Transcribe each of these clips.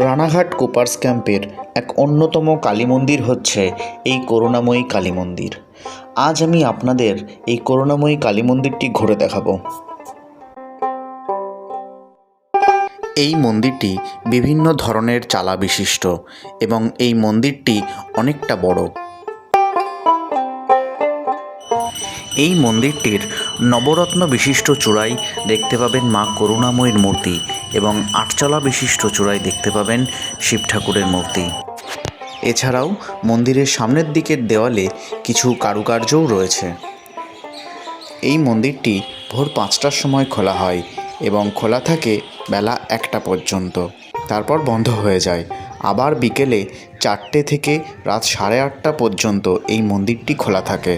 Ranaghat Cooper's ক্যাম্পের এক অন্যতম কালী মন্দির হচ্ছে এই করুণাময়ী কালী মন্দির। আজ আমি আপনাদের এই করুণাময়ী কালী মন্দিরটি ঘুরে দেখাবো। এই মন্দিরটি বিভিন্ন ধরনের চালা বিশিষ্ট এবং এই মন্দিরটি অনেকটা বড়। এই মন্দিরটির নবরত্ন বিশিষ্ট চূড়ায় দেখতে পাবেন মা করুণাময়ীর মূর্তি এবং আটচালা বিশিষ্ট চূড়ায় দেখতে পাবেন শিব ঠাকুরের মূর্তি। এছাড়াও মন্দিরের সামনের দিকের দেওয়ালে কিছু কারুকার্যও রয়েছে। এই মন্দিরটি ভোর পাঁচটার সময় খোলা হয় এবং খোলা থাকে বেলা একটা পর্যন্ত। তারপর বন্ধ হয়ে যায়। আবার বিকেলে চারটে থেকে রাত সাড়ে আটটা পর্যন্ত এই মন্দিরটি খোলা থাকে।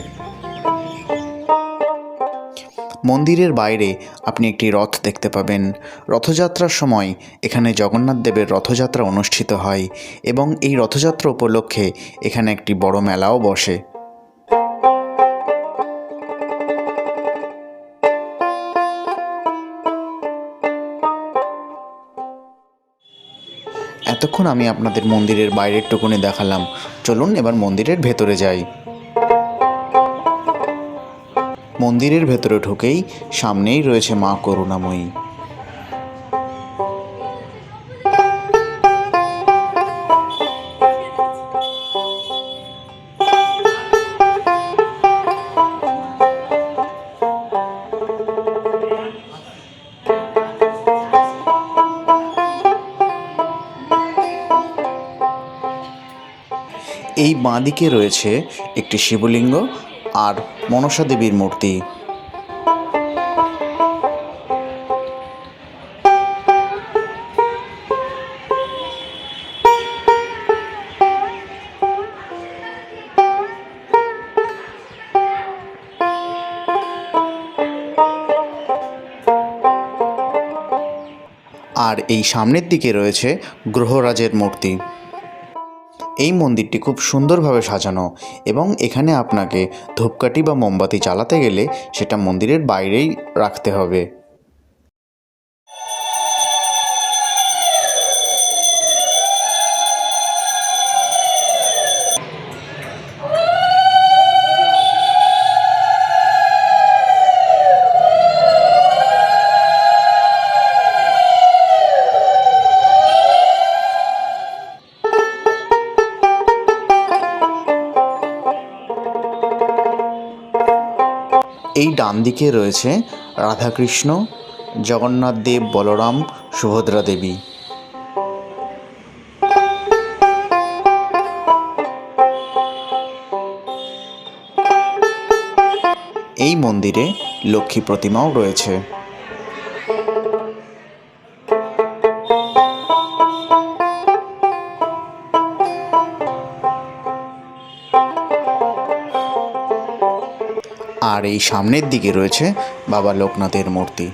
মন্দিরের বাইরে আপনি একটি রথ দেখতে পাবেন। রথযাত্রার সময় এখানে জগন্নাথ দেবের রথযাত্রা অনুষ্ঠিত হয় এবং এই রথযাত্রা উপলক্ষে এখানে একটি বড় মেলাও বসে। এতক্ষণ আমি আপনাদের মন্দিরের বাইরের টুকুনি দেখালাম। চলুন এবার মন্দিরের ভেতরে যাই। মন্দিরের ভেতরে ঢুকেই সামনেই রয়েছে মা করুণাময়ী। এই বাঁদিকে রয়েছে একটি শিবলিঙ্গ আর মনসা দেবীর মূর্তি। আর এই সামনের দিকে রয়েছে গ্রহরাজের মূর্তি। এই মন্দিরটি খুব সুন্দরভাবে সাজানো এবং এখানে আপনাকে ধূপকাঠি বা মোমবাতি জ্বালাতে গেলে সেটা মন্দিরের বাইরেই রাখতে হবে। এই ডান দিকে রয়েছে রাধাকৃষ্ণ, জগন্নাথ দেব, বলরাম, সুভদ্রা দেবী। এই মন্দিরে লক্ষ্মী প্রতিমাও রয়েছে। আর এই সামনের দিকে রয়েছে বাবা লোকনাথের মূর্তি।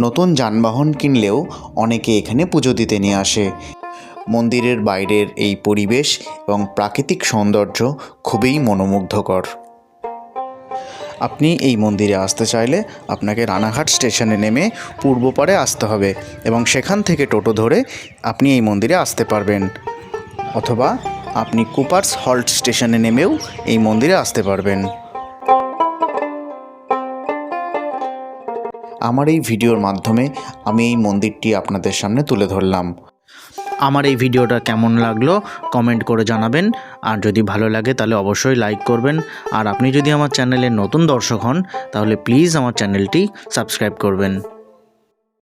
নতুন যানবাহন কিনলেও অনেকে এখানে পুজো দিতে নিয়ে আসে। মন্দিরের বাইরের এই পরিবেশ এবং প্রাকৃতিক সৌন্দর্য খুবই মনোমুগ্ধকর। আপনি এই মন্দিরে আসতে চাইলে আপনাকে রানাঘাট স্টেশনে নেমে পূর্ব পারে আসতে হবে এবং সেখান থেকে টোটো ধরে আপনি এই মন্দিরে আসতে পারবেন। অথবা আপনি কুপার্স হল্ট স্টেশনে নেমেও এই মন্দিরে আসতে পারবেন। আমার এই ভিডিওর মাধ্যমে আমি এই মন্দিরটি আপনাদের সামনে তুলে ধরলাম। আমার এই ভিডিওটা কেমন লাগল কমেন্ট করে জানাবেন। আর যদি ভালো লাগে তাহলে অবশ্যই লাইক করবেন। আর আপনি যদি আমার চ্যানেলে নতুন দর্শক হন তাহলে প্লিজ আমার চ্যানেলটি সাবস্ক্রাইব করবেন।